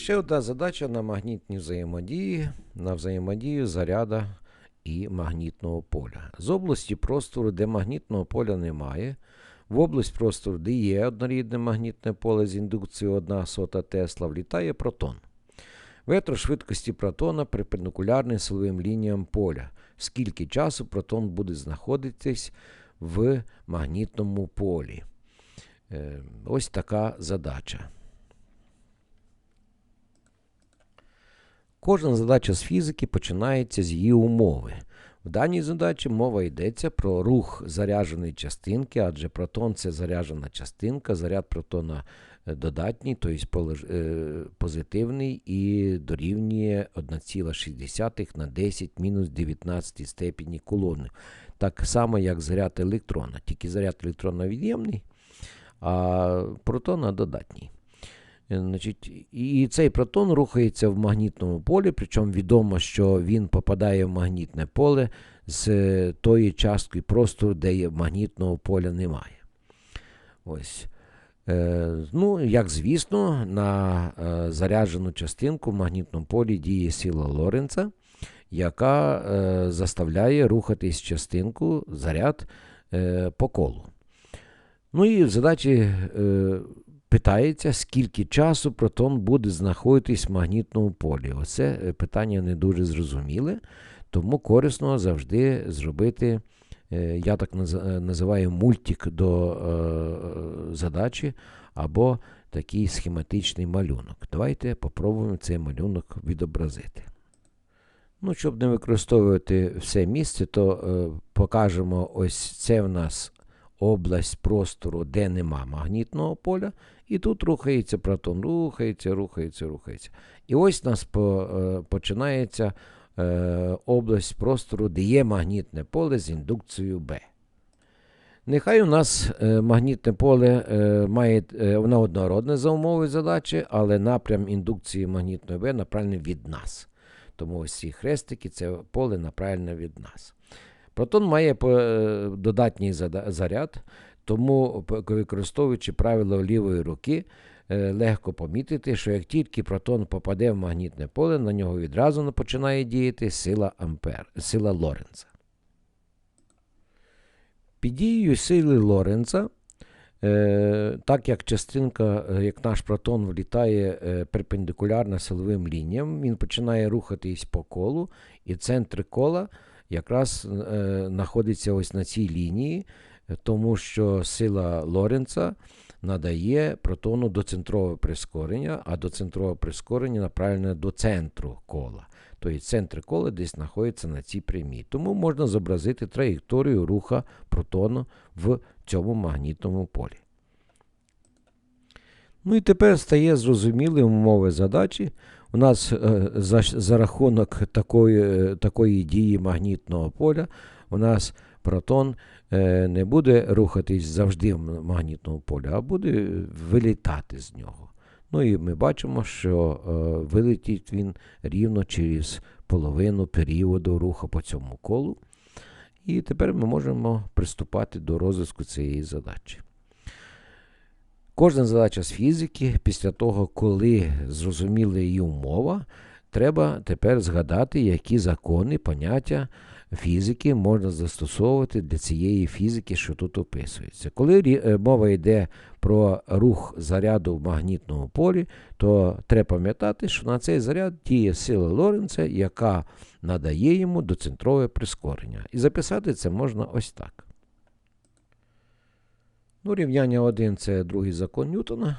Ще одна задача на магнітній взаємодії, на взаємодію заряда і магнітного поля. З області простору, де магнітного поля немає, в область простору, де є однорідне магнітне поле з індукцією 1 сота Тесла, влітає протон. Ветро швидкості протона перпендикулярний силовим лініям поля. Скільки часу протон буде знаходитись в магнітному полі? Е, Ось така задача. Кожна задача з фізики починається з її умови. В даній задачі мова йдеться про рух зарядженої частинки, адже протон це заряджена частинка, заряд протона е, додатній, тобто позитивний і дорівнює 1,6 на 10 мінус 19 степені колони. Так само, як заряд електрона. Тільки заряд електрона від'ємний, а протона додатній. Е, Значить, І цей протон рухається в магнітному полі, причому відомо, що він попадає в магнітне поле з е, тої частки простору, де магнітного поля немає. Ось. Е, ну, Як звісно, на заряджену частинку в магнітному полі діє сила Лоренца, яка заставляє рухатись частинку заряд по колу. Ну і в задачі. Е, питається, скільки часу протон буде знаходитись в магнітному полі. Оце е, питання не дуже зрозуміле, тому корисно завжди зробити, е, я так називаю мультик до е, задачі або такий схематичний малюнок. Давайте попробуємо цей малюнок відобразити. Ну, щоб не використовувати все місце, то е, покажемо ось це в нас область простору, де нема магнітного поля, і тут рухається протон, рухається, рухається, рухається. І ось у нас е, починається е, область простору, де є магнітне поле з індукцією Б. Нехай у нас е, магнітне поле має воно однородне за умови задачі, але напрям індукції магнітної Б направлений від нас. Тому ось ці хрестики це поле направлене від нас. Протон має е, додатній заряд, тому, використовуючи правило лівої руки, е, легко помітити, що як тільки протон попаде в магнітне поле, на нього відразу починає діяти сила Ампер, сила Лоренца. Під дією сили Лоренца, е, так як частинка, як наш протон влітає перпендикулярно силовим лініям, він починає рухатись по колу, і центр кола якраз е, знаходиться ось на цій лінії, тому що сила Лоренца надає протону доцентрове прискорення, а доцентрове прискорення направлене до центру кола. Тобто центр кола десь знаходиться на цій прямій. Тому можна зобразити траєкторію руха протону в цьому магнітному полі. Ну і тепер стає зрозумілим умови задачі. У нас е, за, за рахунок такої, е, такої дії магнітного поля, у нас протон е, не буде рухатись завжди в магнітному полі, а буде вилітати з нього. Ну і ми бачимо, що вилетить він рівно через половину періоду руху по цьому колу. І тепер ми можемо приступати до розв'язку цієї задачі. Кожна задача з фізики, після того, коли зрозуміла її умова, треба тепер згадати, які закони, поняття фізики можна застосовувати для цієї фізики, що тут описується. Коли е, мова йде про рух заряду в магнітному полі, то треба пам'ятати, що на цей заряд діє сила Лоренца, яка надає йому доцентрове прискорення. І записати це можна ось так. Ну, рівняння 1 це другий закон Ньютона.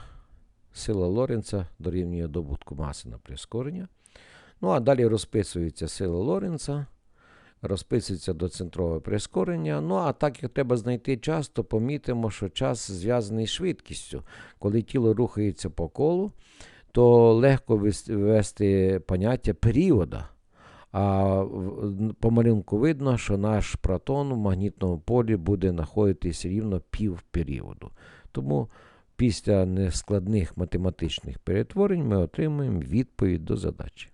Сила Лоренца дорівнює добутку маси на прискорення. Ну, а далі розписується сила Лоренца, розписується доцентрове прискорення. Ну, а так як треба знайти час, то помітимо, що час зв'язаний з швидкістю. Коли тіло рухається по колу, то легко вес- ввести поняття періода. А по малюнку видно, що наш протон в магнітному полі буде знаходитись рівно пів періоду. Тому після нескладних математичних перетворень ми отримуємо відповідь до задачі.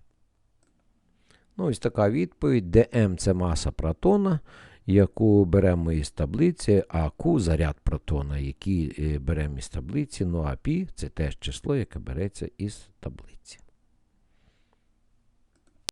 Ну, ось така відповідь. ДМ це маса протона, яку беремо із таблиці, а Q заряд протона, який е, беремо із таблиці. Ну а π це теж число, яке береться із таблиці.